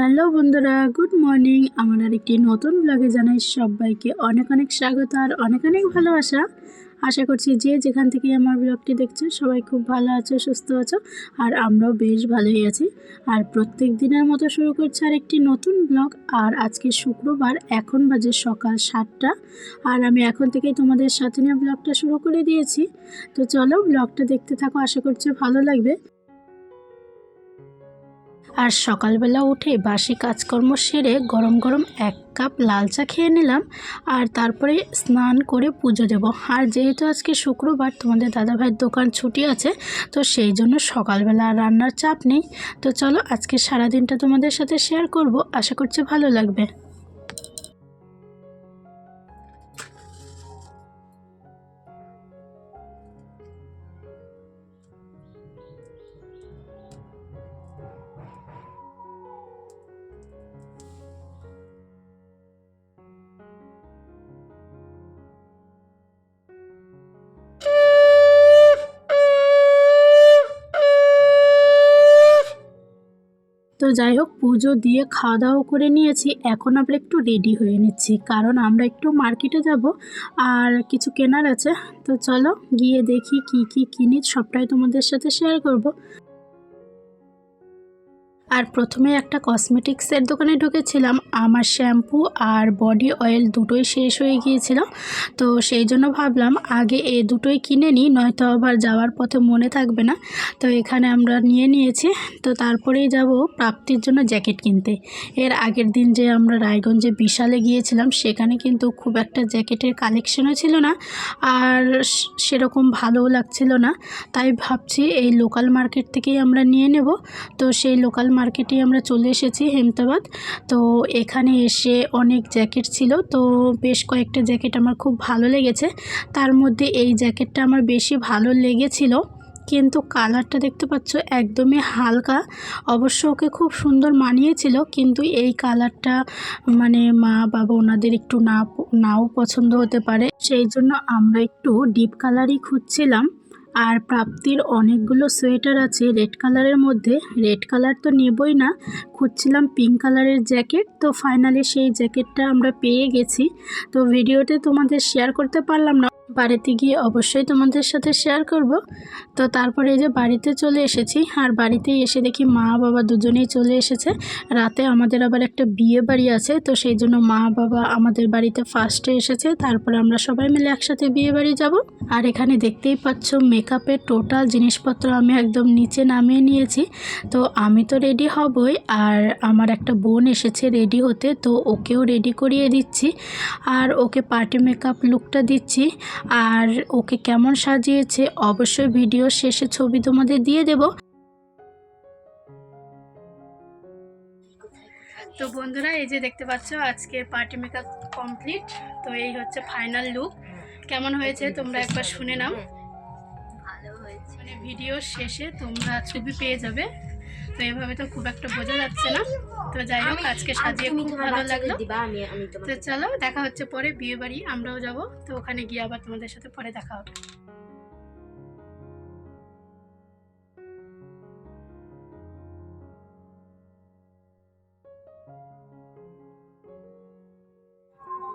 Hello বন্ধুরা, good morning. আমার আর একটি নতুন ব্লগে জানাই সবাইকে অনেক অনেক স্বাগত আর অনেক অনেক ভালোবাসা। আশা করছি যে যেখান থেকে আমার ব্লগটি দেখছ, সবাই খুব ভালো আছো, সুস্থ আছো, আর আমরাও বেশ ভালোই আছি। আর প্রত্যেক দিনের মতো শুরু করছে আর একটি নতুন ব্লগ আর আজকে শুক্রবার, এখন বাজে সকাল সাতটা। আর আমি এখন থেকেই তোমাদের সাথে নিয়ে ব্লগটা শুরু করে দিয়েছি। তো চলো ব্লগটা দেখতে থাকো, আশা করছি ভালো লাগবে। আর সকালবেলা উঠে বাসি কাজকর্ম সেরে গরম গরম এক কাপ লাল চা খেয়ে নিলাম আর তারপরে স্নান করে পুজো দেব। আর যেহেতু আজকে শুক্রবার, তোমাদের দাদাভাইয়ের দোকান ছুটি আছে, তো সেই জন্য সকালবেলা রান্নার চাপ নেই। তো চলো আজকে সারাদিনটা তোমাদের সাথে শেয়ার করব। আশা করছি ভালো লাগবে। যাই হোক পুজো দিয়ে খাওয়া দাওয়া করে নিয়েছি। এখন আমরা একটু রেডি হয়ে নিচ্ছি। কারণ আমরা একটু মার্কেটে যাব আর কিছু কেনার আছে। তো চলো গিয়ে দেখি কি কি কিনি। সবটাই তোমাদের সাথে শেয়ার করব। আর প্রথমে একটা কসমেটিক্সের দোকানে ঢুকেছিলাম। আমার শ্যাম্পু আর বডি অয়েল দুটোই শেষ হয়ে গিয়েছিল। তো সেই জন্য ভাবলাম, আগে এ দুটোই কিনে নিই, নয়তো আবার যাওয়ার পথে মনে থাকবে না। তো এখানে আমরা নিয়ে নিয়েছি। তো তারপরেই যাব প্রাপ্তির জন্য জ্যাকেট কিনতে। এর আগের দিন যে আমরা রায়গঞ্জে বিশালে গিয়েছিলাম, সেখানে কিন্তু খুব একটা জ্যাকেটের কালেকশনও ছিল না আর সেরকম ভালোও লাগছিল না। তাই ভাবছি এই লোকাল মার্কেট থেকেই আমরা নিয়ে নেব। তো সেই লোকাল মার্কেটে আমরা চলে এসেছি হেমতাবাদ। তো এখানে এসে অনেক জ্যাকেট ছিল। তো বেশ কয়েকটা জ্যাকেট আমার খুব ভালো লেগেছে। তার মধ্যে এই জ্যাকেটটা আমার বেশি ভালো লেগেছিল। কিন্তু কালারটা দেখতে পাচ্ছ, একদমই হালকা। অবশ্য ওকে খুব সুন্দর মানিয়েছিল, কিন্তু এই কালারটা মানে মা বাবা ওনাদের একটু না, নাও পছন্দ হতে পারে। সেই জন্য আমরা একটু ডিপ কালারই খুঁজছিলাম। আর প্রাপ্তির অনেকগুলো সোয়েটার আছে, রেড কালারের মধ্যে। রেড কালার তো নেবই না, খুঁজছিলাম পিঙ্ক কালারের জ্যাকেট, তো ফাইনালি সেই জ্যাকেটটা আমরা পেয়ে গেছি। তো ভিডিওতে তোমাদের শেয়ার করতে পারলাম না। বাড়িতে গিয়ে অবশ্যই তোমাদের সাথে শেয়ার করব। তো তারপরে এই যে বাড়িতে চলে এসেছি, আর বাড়িতে এসে দেখি মা বাবা দুজনেই চলে এসেছে। রাতে আমাদের আবার একটা বিয়ে বাড়ি আছে, তো সেই জন্য মা বাবা আমাদের বাড়িতে ফার্স্টে এসেছে, তারপরে আমরা সবাই মিলে একসাথে বিয়ে বাড়ি যাব। আর এখানে দেখতেই পাচ্ছ মেকআপের টোটাল জিনিসপত্র আমি একদম নিচে নামিয়ে নিয়েছি। তো আমি তো রেডি হবই, আর আমার একটা বোন এসেছে রেডি হতে, তো ওকেও রেডি করিয়ে দিচ্ছি। আর ওকে পার্টি মেকআপ লুকটা দিচ্ছি। আর ওকে কেমন সাজিয়েছে অবশ্যই ভিডিও শেষে ছবি তোমাদের দিয়ে দেব। তো বন্ধুরা এই যে দেখতে পাচ্ছ আজকে পার্টি মেকআপ কমপ্লিট তো এই হচ্ছে ফাইনাল লুক কেমন হয়েছে তোমরা একবার শুনে নাও। ভালো হয়েছে। মানে ভিডিও শেষে তোমরা ছবি পেয়ে যাবে। তো এভাবে তো খুব একটা বোঝা যাচ্ছে না। তো যাই হোক আজকে সাজিয়ে খুব ভালো লাগল। তো চলো দেখা হচ্ছে পরে বিয়ে বাড়ি আমরাও যাব। তো ওখানে গিয়ে আবার তোমাদের সাথে পরে দেখা হবে।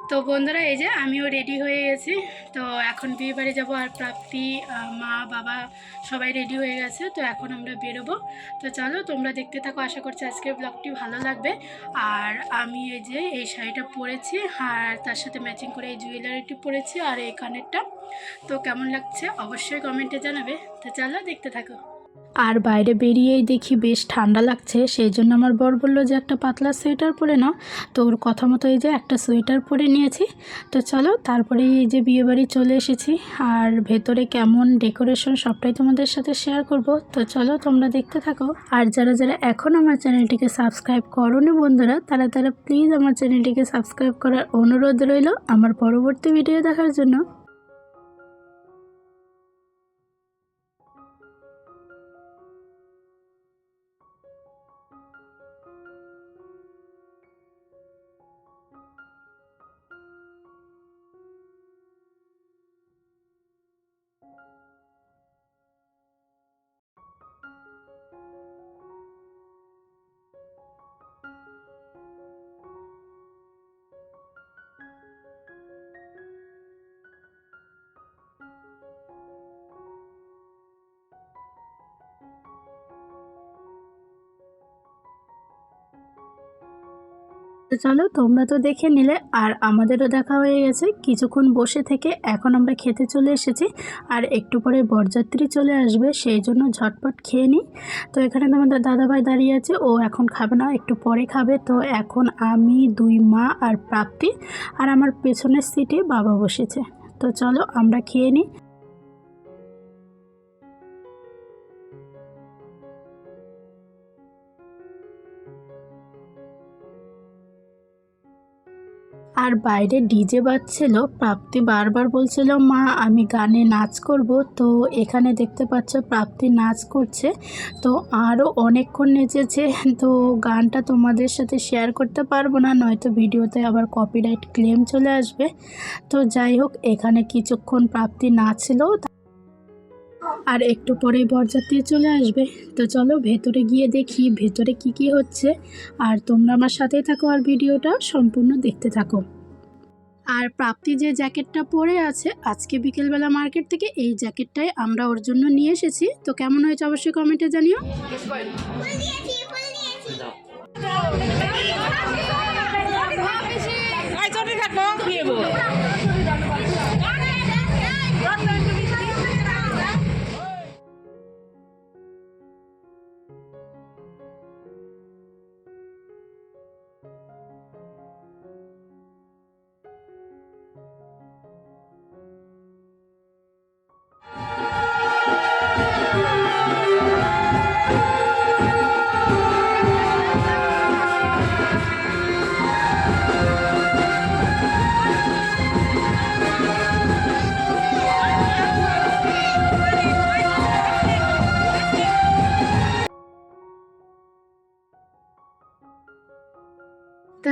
তো বন্ধুরা, এই যে আমিও রেডি হয়ে গেছি। তো এখন বিয়ে বাড়ি যাব আর প্রাপ্তি মা, বাবা সবাই রেডি হয়ে গেছে, তো এখন আমরা বেরোবো। তো চলো, তোমরা দেখতে থাকো, আশা করছি আজকের ব্লগটি ভালো লাগবে। আর আমি এই যে এই শাড়িটা পরেছি, আর তার সাথে ম্যাচিং করে এই জুয়েলারিটি পরেছি, আর এই কানেরটা। তো কেমন লাগছে অবশ্যই কমেন্টে জানাবে। তো চলো, দেখতে থাকো। আর বাইরে বেরিয়েই দেখি বেশ ঠান্ডা লাগছে। সেই জন্য আমার বর বলল যে, একটা পাতলা সোয়েটার পরে নাও। তো ওর কথা মতো এই যে একটা সোয়েটার পরে নিয়েছি। তো চলো তারপরে এই যে বিয়েবাড়ি চলে এসেছি। আর ভেতরে কেমন ডেকোরেশন সবটাই তোমাদের সাথে শেয়ার করব। তো চলো, তোমরা দেখতে থাকো। আর যারা যারা এখন আমার চ্যানেলটিকে সাবস্ক্রাইব করোনি বন্ধুরা, তারা তারা প্লিজ আমার চ্যানেলটিকে সাবস্ক্রাইব করার অনুরোধ রইল আমার পরবর্তী ভিডিও দেখার জন্য। তো চলো তোমরা তো দেখে নিলে। আর আমাদেরও দেখা হয়ে গেছে। কিছুক্ষণ বসে থেকে এখন আমরা খেতে চলে এসেছি। আর একটু পরে বরযাত্রী চলে আসবে, সেই জন্য ঝটপট খেয়ে নিই। তো এখানে তোমাদের দাদাভাই দাঁড়িয়ে আছে। ও এখন খাবে না, একটু পরে খাবে। তো এখন আমি, দুই মা আর প্রাপ্তি। আর আমার পেছনের সিটে বাবা বসেছে। তো চলো আমরা খেয়ে নিই। আর বাইরে ডিজে বাজছিল, প্রাপ্তি বারবার বলছিল, মা, আমি গানে নাচ করব। তো এখানে দেখতে পাচ্ছ প্রাপ্তি নাচ করছে। তো আরও অনেকক্ষণ নেচেছে, তো গানটা তোমাদের সাথে শেয়ার করতে পারব না, নয়তো ভিডিওতে আবার কপিরাইট ক্লেম চলে আসবে। তো যাই হোক, এখানে কিছুক্ষণ প্রাপ্তি নাচছিল আর একটু পরে বরযাত্রী চলে আসবে। তো চলো ভেতরে গিয়ে দেখি ভেতরে কি কি হচ্ছে। আর তোমরা আমার সাথেই থাকো আর ভিডিওটা সম্পূর্ণ দেখতে থাকো। আর প্রাপ্তি যে জ্যাকেটটা পরে আছে, আজকে বিকেলবেলা মার্কেট থেকে এই জ্যাকেটটাই আমরা ওর জন্য নিয়ে এসেছি। তো কেমন হয়েছে অবশ্যই কমেন্টে জানিও।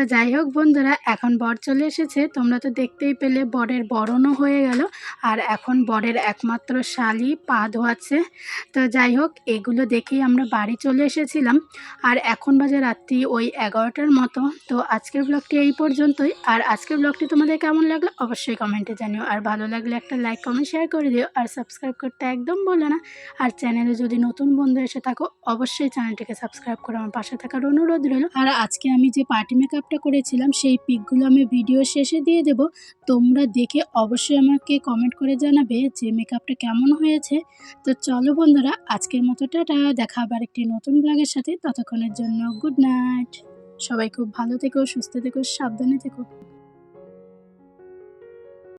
যাই হোক বন্ধুরা, এখন বর চলে এসেছে। তোমরা তো দেখতেই পেলে বরের বরণও হয়ে গেল। আর এখন বরের একমাত্র শালি, পা ধোয়াচ্ছে। তো যাই হোক, এগুলো দেখেই আমরা বাড়ি চলে এসেছিলাম। আর এখন বাজে রাত্রি ওই এগারোটার মতো। তো আজকের ব্লগটি এই পর্যন্তই। আর আজকের ব্লগটি তোমাদের কেমন লাগল অবশ্যই কমেন্টে জানিও। আর ভালো লাগলে একটা লাইক কমেন্ট শেয়ার করে দিও। আর সাবস্ক্রাইব করতে একদম বলো না। আর চ্যানেলে যদি নতুন বন্ধু এসে থাকো, অবশ্যই চ্যানেলটিকে সাবস্ক্রাইব করে আমার পাশে থাকার অনুরোধ রইল। আর আজকে আমি যে পার্টি মেকআপটা করেছিলাম সেই পিকগুলো আমি ভিডিও শেষে দিয়ে দেব। তোমরা দেখে অবশ্যই আমাকে কমেন্ট করে জানাবে যে মেকআপটা কেমন হয়েছে। তো চলো বন্ধুরা, আজকের মতো টাটা। দেখা আবার একটি নতুন ব্লগের সাথে। ততক্ষণের জন্য গুড নাইট সবাই খুব ভালো থেকো, সুস্থ থেকো, সাবধানে থেকো।